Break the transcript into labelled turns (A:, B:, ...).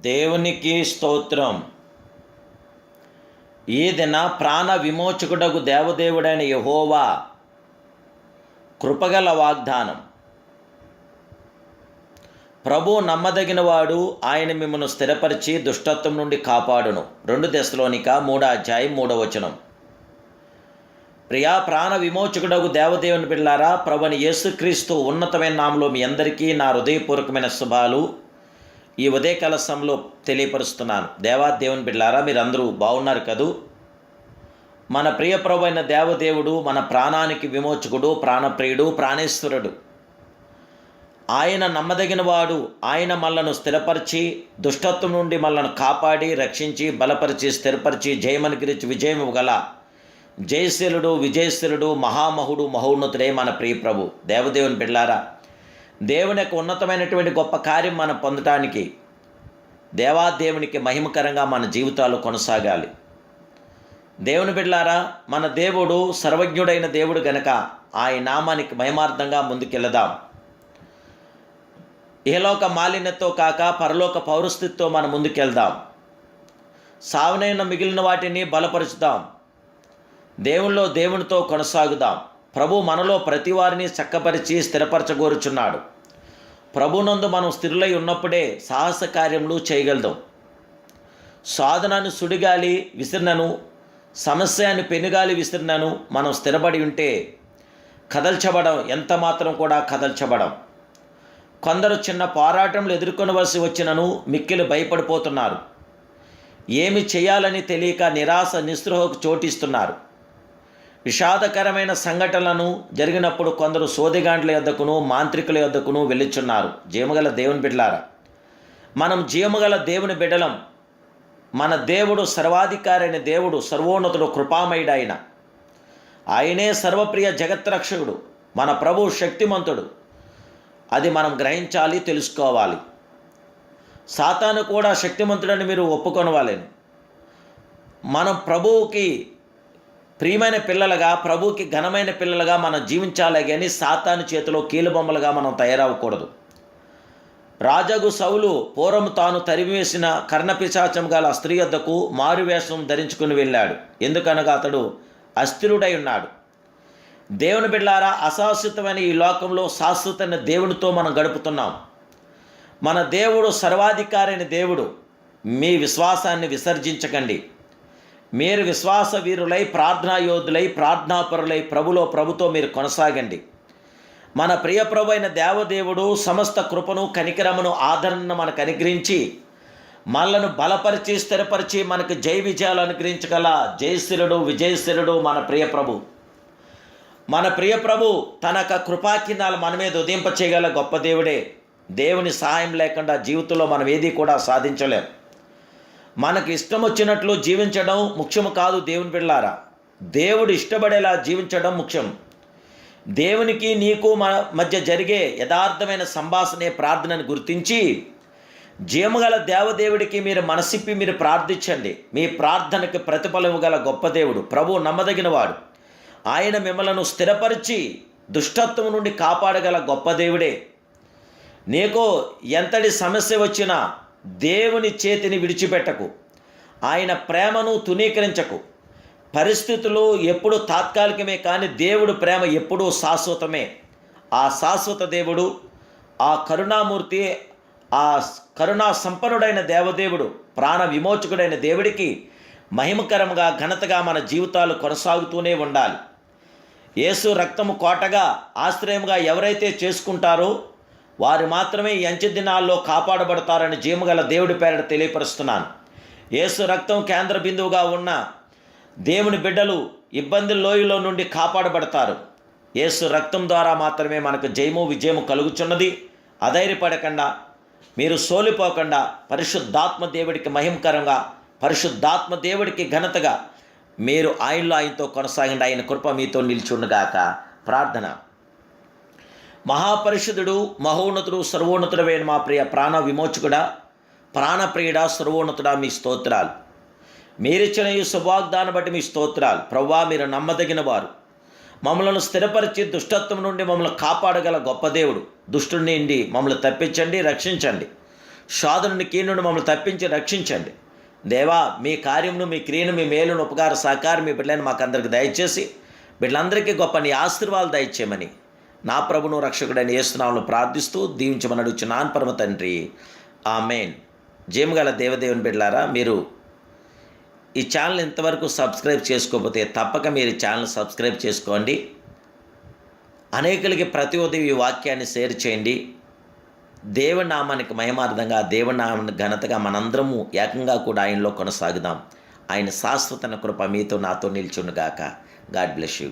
A: దేవునికి స్తోత్రం. ఈ దిన ప్రాణ విమోచకుడకు దేవదేవుడైన యహోవా కృపగల వాగ్దానం. ప్రభు నమ్మదగినవాడు ఆయన మిమ్మల్ని స్థిరపరిచి దుష్టత్వం నుండి కాపాడును. రెండు దశలోనిక మూడో అధ్యాయం మూడవచనం ప్రియా ప్రాణ విమోచకుడకు దేవదేవుని పిల్లారా ప్రభుని యేసుక్రీస్తు ఉన్నతమైన నామలో మీ అందరికీ నా హృదయపూర్వకమైన శుభాలు. ఈ ఉదయకాల సమయంలో తెలియపరుస్తున్నాను. దేవా దేవుని బిడ్డారా మీరందరూ బాగున్నారు కదూ? మన ప్రియప్రభు అయిన దేవదేవుడు మన ప్రాణానికి విమోచకుడు ప్రాణప్రియుడు ప్రాణేశ్వరుడు. ఆయన నమ్మదగినవాడు ఆయన మనలను స్థిరపరిచి దుష్టత్వం నుండి మళ్ళను కాపాడి రక్షించి బలపరిచి స్థిరపరిచి జయమనుగ్రహించి విజయం గల జయశీలుడు విజయశీలుడు మహామహుడు మహోన్నతుడే మన ప్రియప్రభు దేవదేవుని బిడ్లారా దేవుని యొక్క ఉన్నతమైనటువంటి గొప్ప కార్యం మనం పొందటానికి దేవాదేవునికి మహిమకరంగా మన జీవితాలు కొనసాగాలి. దేవుని బిడ్లారా మన దేవుడు సర్వజ్ఞుడైన దేవుడు గనక ఆయన నామానికి మహిమార్థంగా ముందుకెళ్దాం ఏలోక మాలిన్యతో కాక పరలోక పౌరస్థితితో మనం ముందుకెళ్దాం. సావనైన మిగిలిన వాటిని బలపరుచుదాం. దేవునిలో దేవునితో కొనసాగుదాం. ప్రభు మనలో ప్రతి వారిని చక్కపరిచి స్థిరపరచగోరుచున్నాడు. ప్రభునందు మనం స్థిరులై ఉన్నప్పుడే సాహస కార్యములు చేయగలదాం. సాధనను సుడిగాలి విసిరినను సమస్య అని పెనుగాలి విసిరినను మనం స్థిరపడి ఉంటే కదల్చబడం ఎంత మాత్రం కూడా కదల్చబడం. కొందరు చిన్న పోరాటంలు ఎదుర్కొనవలసి వచ్చినను మిక్కిలు భయపడిపోతున్నారు. ఏమి చేయాలని తెలియక నిరాశ నిస్పృహకు చోటిస్తున్నారు. విషాదకరమైన సంఘటనలను జరిగినప్పుడు కొందరు సోదిగాండ్ల యొద్దకును మాంత్రికుల యొద్దకును వెళ్ళిచున్నారు. జీవగల దేవుని బిడ్డలారా మనం జీవగల దేవుని బిడ్డలం. మన దేవుడు సర్వాధికారి అయిన దేవుడు సర్వోన్నతుడు కృపామయుడు ఆయన ఆయనే సర్వప్రియ జగత్రక్షకుడు మన ప్రభు శక్తిమంతుడు. అది మనం గ్రహించాలి తెలుసుకోవాలి. సాతాను కూడా శక్తిమంతుడని మీరు ఒప్పుకొనవాలేను. మనం ప్రభువుకి ప్రియమైన పిల్లలుగా ప్రభుకి ఘనమైన పిల్లలుగా మనం జీవించాలి కానీ సాతాను చేతిలో కీలుబొమ్మలుగా మనం తయారవ్వకూడదు. రాజగు సౌలు పూర్వం తాను తరిమివేసిన కర్ణపిశాచం గల స్త్రీ వద్దకు మారువేషం ధరించుకుని వెళ్ళాడు. ఎందుకనగా అతడు అస్థిరుడై ఉన్నాడు. దేవుని బిడ్డారా అశాశ్వతమైన ఈ లోకంలో శాశ్వతమైన దేవునితో మనం గడుపుతున్నాం. మన దేవుడు సర్వాధికారైన దేవుడు. మీ విశ్వాసాన్ని విసర్జించకండి. మీరు విశ్వాస వీరులై ప్రార్థనాయోధులై ప్రార్థనాపరులై ప్రభులో ప్రభుతో మీరు కొనసాగండి. మన ప్రియ ప్రభు అయిన దేవదేవుడు సమస్త కృపను కనికరమును ఆదరణను మనకు అనుగ్రహించి మనలను బలపరిచి స్థిరపరిచి మనకు జయ విజయాలు అనుగ్రహించగల జయశిరుడు విజయశిరుడు మన ప్రియ ప్రభు. మన ప్రియప్రభు తన యొక్క కృపాకిన్నాలు మన మీద ఉదయింపచేయగల గొప్ప దేవుడే. దేవుని సహాయం లేకుండా జీవితంలో మనం ఏది కూడా సాధించలేం. మనకి ఇష్టం వచ్చినట్లు జీవించడం ముఖ్యం కాదు దేవుని బిళ్ళారా దేవుడు ఇష్టపడేలా జీవించడం ముఖ్యం. దేవునికి నీకు మన మధ్య జరిగే యథార్థమైన సంభాషణే ప్రార్థనను గుర్తించి జీవగల దేవదేవుడికి మీరు మనసిప్పి మీరు ప్రార్థించండి. మీ ప్రార్థనకి ప్రతిఫలం గల గొప్ప దేవుడు. ప్రభు నమ్మదగినవాడు. ఆయన మిమ్మలను స్థిరపరిచి దుష్టత్వం నుండి కాపాడగల గొప్ప దేవుడే. నీకు ఎంతటి సమస్య వచ్చినా దేవుని చేతిని విడిచిపెట్టకు. ఆయన ప్రేమను తునీకరించకు పరిస్థితులు ఎప్పుడు తాత్కాలికమే కానీ దేవుడు ప్రేమ ఎప్పుడూ శాశ్వతమే. ఆ శాశ్వత దేవుడు ఆ కరుణామూర్తి ఆ కరుణా సంపన్నుడైన దేవదేవుడు ప్రాణ విమోచకుడైన దేవుడికి మహిమకరంగా ఘనతగా మన జీవితాలు కొనసాగుతూనే ఉండాలి. యేసు రక్తము కోటగా ఆశ్రయంగా ఎవరైతే చేసుకుంటారో వారు మాత్రమే ఈ అంచె దినాల్లో కాపాడబడతారని జీమగల దేవుడి పేరట తెలియపరుస్తున్నాను. యేసు రక్తం కేంద్ర బిందువుగా ఉన్న దేవుని బిడ్డలు ఇబ్బంది లోయలో నుండి కాపాడబడతారు. యేసు రక్తం ద్వారా మాత్రమే మనకు జయము విజయము కలుగుచున్నది. అధైర్యపడకుండా మీరు సోలిపోకుండా పరిశుద్ధాత్మ దేవుడికి మహిమకరంగా పరిశుద్ధాత్మ దేవుడికి ఘనతగా మీరు ఆయనలో ఆయనతో కొనసాగండి. ఆయన కృప మీతో నిల్చుండగాక. ప్రార్థన. మహాపరిషుదుడు మహోన్నతుడు సర్వోన్నతుడమైన మా ప్రియ ప్రాణ విమోచకుడా ప్రాణప్రియుడా సర్వోన్నతుడా మీ స్తోత్రాలు. మీరిచ్చిన ఈ శుభాగ్దాన్ని బట్టి మీ స్తోత్రాలు. ప్రవ్వా మీరు నమ్మదగిన వారు మమ్మలను స్థిరపరిచి దుష్టత్వం నుండి మమ్మల్ని కాపాడగల గొప్ప దేవుడు. దుష్టుడి నుండి మమ్మల్ని తప్పించండి రక్షించండి. శోధనుని కీనుని మమ్మల్ని తప్పించి రక్షించండి. దేవా మీ కార్యమును మీ క్రియను మీ మేలును ఉపకార సహకారం మీ బిడ్డలను మాకందరికి దయచేసి బిడ్డలందరికీ గొప్ప నీ ఆశీర్వాదాలు దయచేయమని నా ప్రభును రక్షకుడైన ఏస్తున్నామును ప్రార్థిస్తూ దీవించమని అడుగుచున్నాను పరమ తండ్రి. ఆ మెయిన్ జేమగల దేవదేవుని బిడ్లారా మీరు ఈ ఛానల్ ఇంతవరకు సబ్స్క్రైబ్ చేసుకోకపోతే తప్పక మీరు ఛానల్ సబ్స్క్రైబ్ చేసుకోండి. అనేకులకి ప్రతి ఉదయం ఈ వాక్యాన్ని షేర్ చేయండి. దేవనామానికి నామానికి మహిమార్థంగా దేవనామాన్ని ఘనతగా మనందరము ఏకంగా కూడా ఆయనలో కొనసాగుదాం. ఆయన శాశ్వతన కృప మీతో నాతో నిల్చునుగాక గాడ్ బ్లెస్ యూ.